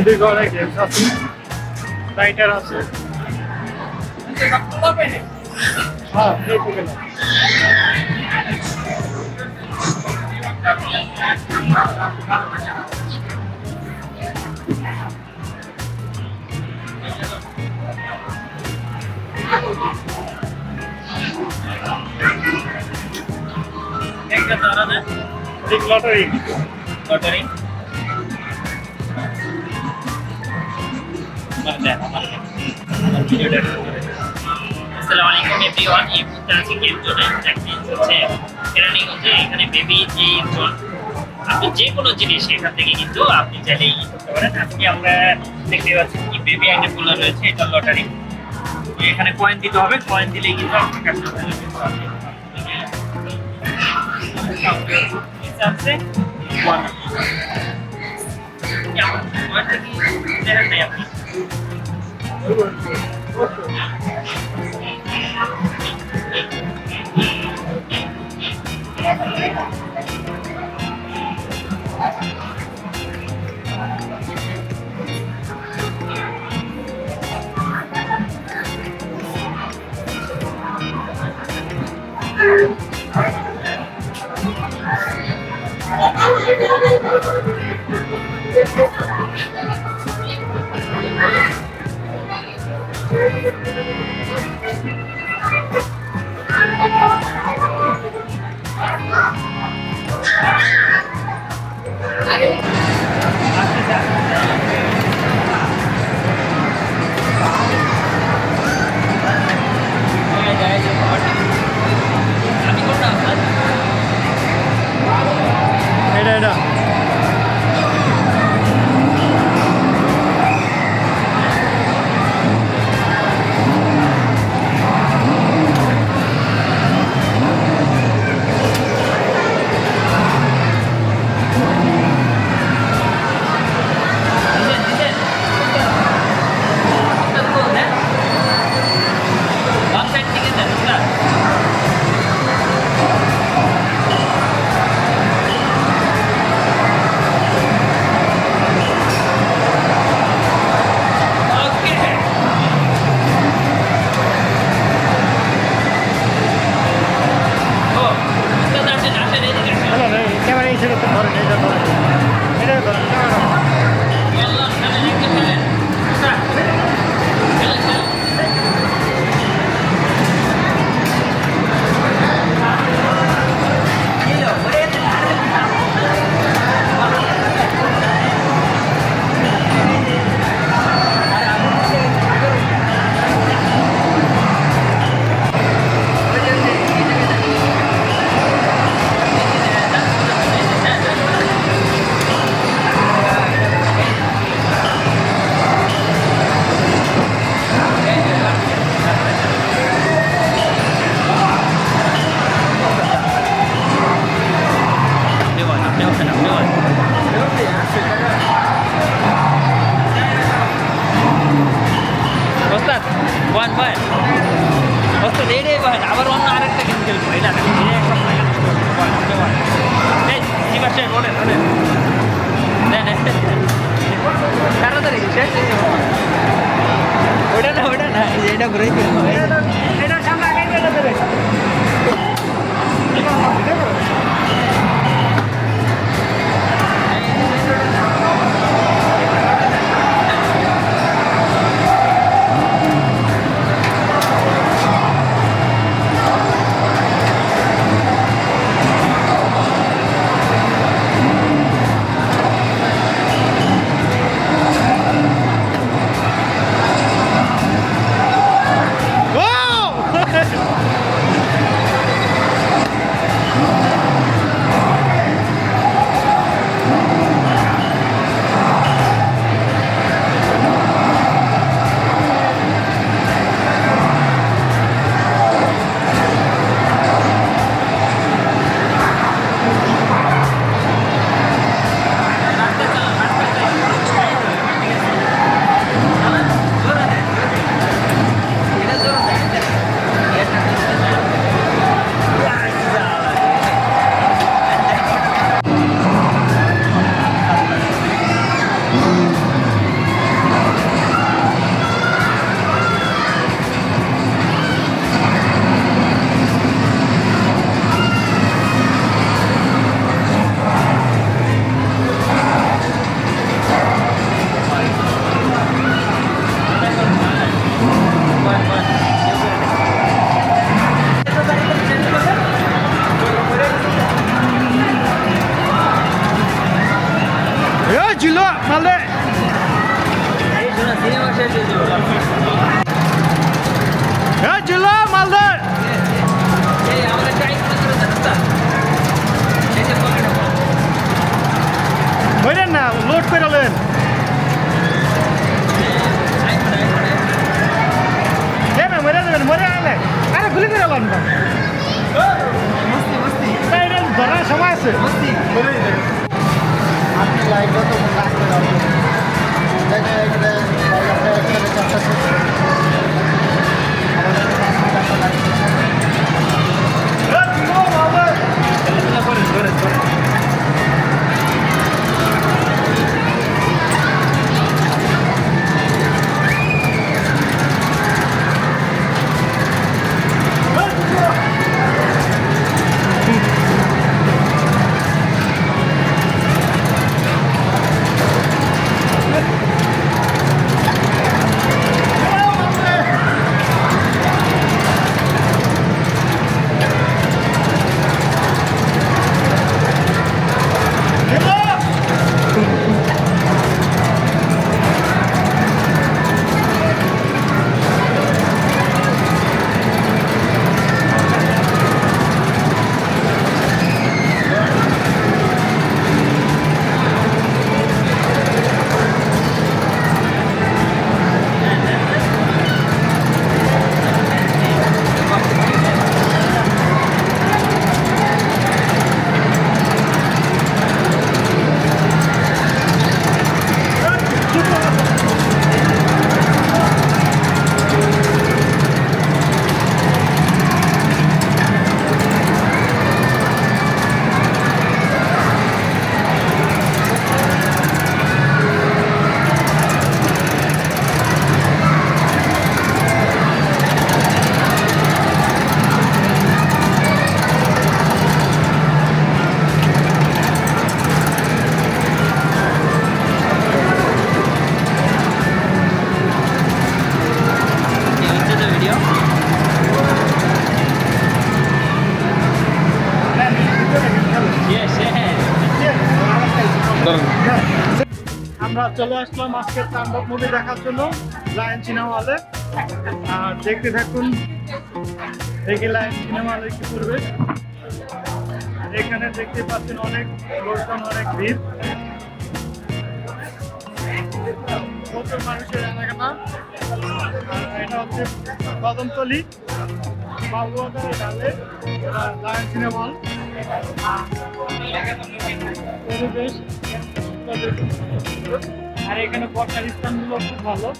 কিছু এদিকে অনেক গেমস আছে রাইটার আছে হ্যাঁ এইদিকে না একটা তারা না ঠিক লটারি লটারি মানে আমার ভিডিওটা আসসালামু আলাইকুম এভরিওয়ান এখানে বেবি যে আপনি যে কোনো জিনিস এখান থেকে কিন্তু আপনি চাইলেই ই করতে পারেন আজকে আমরা দেখতে পাচ্ছি কি বেবি আইটেমগুলো রয়েছে এটা লটারি এখানে কয়েন দিতে হবে কয়েন দিলেই কিন্তু আপনি Thank you. তাড়াতাড়ি শেষ ওটা না ওটা না এটা ঘুরে এটা সামনে চলে আসলাম আজকের তাণ্ডব মুভি দেখার জন্য লায়ন সিনেমা হলে আর দেখতে থাকুন, দেখি লায়ন সিনেমা হলে কি করবে। এখানে দেখতে পাচ্ছেন অনেক লোকজন, অনেক ভিড়। প্রচুর মানুষের এটা হচ্ছে কদমতলি বাবুবাজারের লায়ন সিনেমা হল পরিবেশ আর এখানে বসার স্থানগুলো খুব ভালো।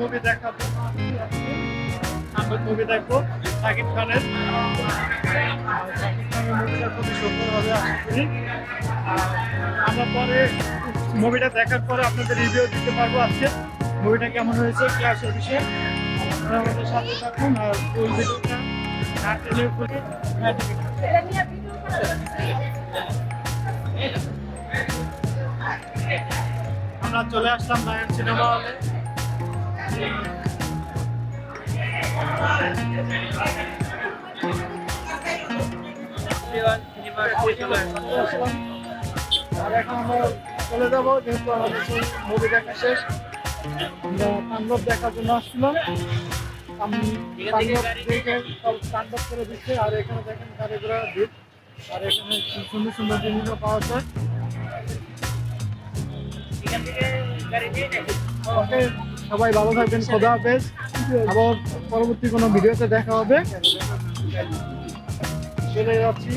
মুভি মুভি দেখব। খানের। মুভিটা খুবই আমরা পরে মুভিটা দেখার পরে আপনাদের রিভিউ দিতে পারব আজকে। মুভিটা কেমন হয়েছে ক্লাস অফিসে আপনারা আমাদের সাথে থাকুন আর ফুল ভিডিওটা না টেনে ফুল হ্যাঁ। আমরা চলে আসলাম লায়ন সিনেমা হলে। আর এখন আমরা চলে যাব যেহেতু আমাদের মুভি দেখা শেষ আমরা তাণ্ডব দেখার জন্য আসছিলাম। আম- তাণ্ডব দেখে সব তাণ্ডব করে দিচ্ছে আর এখানে দেখেন গাড়ি ঘোড়া ভিড় আর এখানে সুন্দর সুন্দর জিনিসও পাওয়া যায়। সবাই ভালো থাকবেন খোদা হাফেজ। আবার পরবর্তী কোনো ভিডিওতে দেখা হবে। চলে যাচ্ছি।